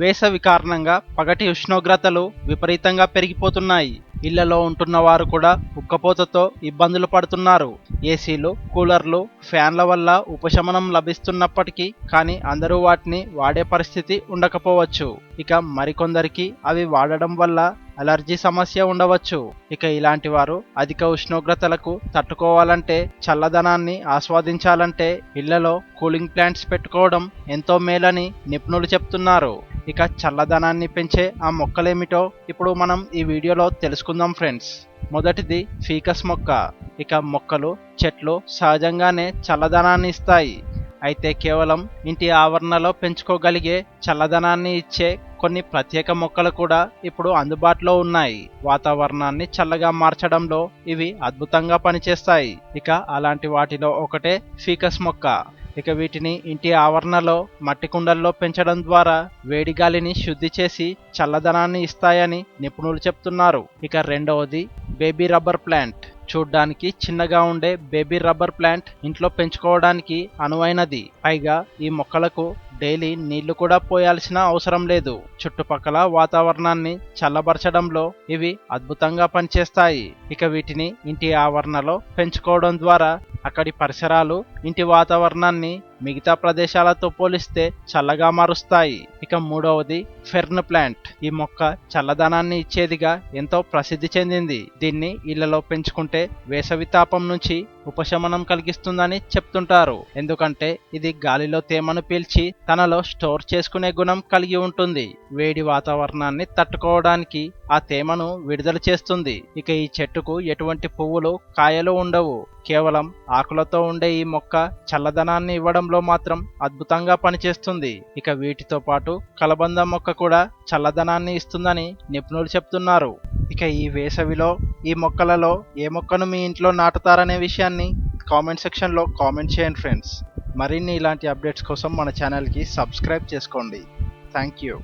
వేసవి కారణంగా పగటి ఉష్ణోగ్రతలు విపరీతంగా పెరిగిపోతున్నాయి. ఇళ్ళలో ఉంటున్న వారు కూడా ఉక్కపోతతో ఇబ్బందులు పడుతున్నారు. ఏసీలు కూలర్లు ఫ్యాన్ల వల్ల ఉపశమనం లభిస్తున్నప్పటికీ కానీ అందరూ వాటిని వాడే పరిస్థితి ఉండకపోవచ్చు. ఇక మరికొందరికి అవి వాడడం వల్ల అలర్జీ సమస్య ఉండవచ్చు. ఇక ఇలాంటి వారు అధిక ఉష్ణోగ్రతలకు తట్టుకోవాలంటే చల్లదనాన్ని ఆస్వాదించాలంటే ఇళ్ళలో కూలింగ్ ప్లాంట్స్ పెట్టుకోవడం ఎంతో మేలని నిపుణులు చెప్తున్నారు. ఇక చల్లదనాన్ని పెంచే ఆ మొక్కలేమిటో ఇప్పుడు మనం ఈ వీడియోలో తెలుసుకుందాం ఫ్రెండ్స్. మొదటిది ఫీకస్ మొక్క. ఇక మొక్కలు చెట్లు సహజంగానే చల్లదనాన్ని ఇస్తాయి. అయితే కేవలం ఇంటి ఆవరణలో పెంచుకోగలిగే చల్లదనాన్ని ఇచ్చే కొన్ని ప్రత్యేక మొక్కలు కూడా ఇప్పుడు అందుబాటులో ఉన్నాయి. వాతావరణాన్ని చల్లగా మార్చడంలో ఇవి అద్భుతంగా పనిచేస్తాయి. ఇక అలాంటి వాటిలో ఒకటే ఫీకస్ మొక్క. ఇక వీటిని ఇంటి ఆవరణలో మట్టి కుండల్లో పెంచడం ద్వారా వేడి గాలిని శుద్ధి చేసి చల్లదనాన్ని ఇస్తాయని నిపుణులు చెప్తున్నారు. ఇక రెండవది బేబీ రబ్బర్ ప్లాంట్ చూడ్డానికి చిన్నగా ఉండే బేబీ రబ్బర్ ప్లాంట్ ఇంట్లో పెంచుకోవడానికి అనువైనది. పైగా ఈ మొక్కలకు డైలీ నీళ్ళు కూడా పోయాల్సిన అవసరం లేదు. చుట్టుపక్కల వాతావరణాన్ని చల్లబరచడంలో ఇవి అద్భుతంగా పనిచేస్తాయి. ఇక వీటిని ఇంటి ఆవరణలో పెంచుకోవడం ద్వారా అక్కడి పరిసరాలు ఇంటి వాతావరణాన్ని మిగతా ప్రదేశాలతో పోలిస్తే చల్లగా మారుస్తాయి. ఇక మూడవది ఫెర్న్ ప్లాంట్. ఈ మొక్క చల్లదనాన్ని ఇచ్చేదిగా ఎంతో ప్రసిద్ధి చెందింది. దీన్ని ఇళ్ళలో పెంచుకుంటే వేసవి తాపం నుంచి ఉపశమనం కలిగిస్తుందని చెప్తుంటారు. ఎందుకంటే ఇది గాలిలో తేమను పీల్చి తనలో స్టోర్ చేసుకునే గుణం కలిగి ఉంటుంది. వేడి వాతావరణాన్ని తట్టుకోవడానికి ఆ తేమను విడుదల చేస్తుంది. ఇక ఈ చెట్టుకు ఎటువంటి పువ్వులు కాయలు ఉండవు. కేవలం ఆకులతో ఉండే ఈ మొక్క చల్లదనాన్ని ఇవ్వడంలో మాత్రం అద్భుతంగా పనిచేస్తుంది. ఇక వీటితో పాటు కలబంద మొక్క కూడా చల్లదనాన్ని ఇస్తుందని నిపుణులు చెప్తున్నారు. ఇక ఈ వేసవిలో ఈ మొక్కలలో ఏ మొక్కను మీ ఇంట్లో నాటుతారనే విషయాన్ని కామెంట్ సెక్షన్లో కామెంట్ చేయండి ఫ్రెండ్స్. మరిన్ని ఇలాంటి అప్డేట్స్ కోసం మన ఛానల్కి సబ్స్క్రైబ్ చేసుకోండి. Thank you.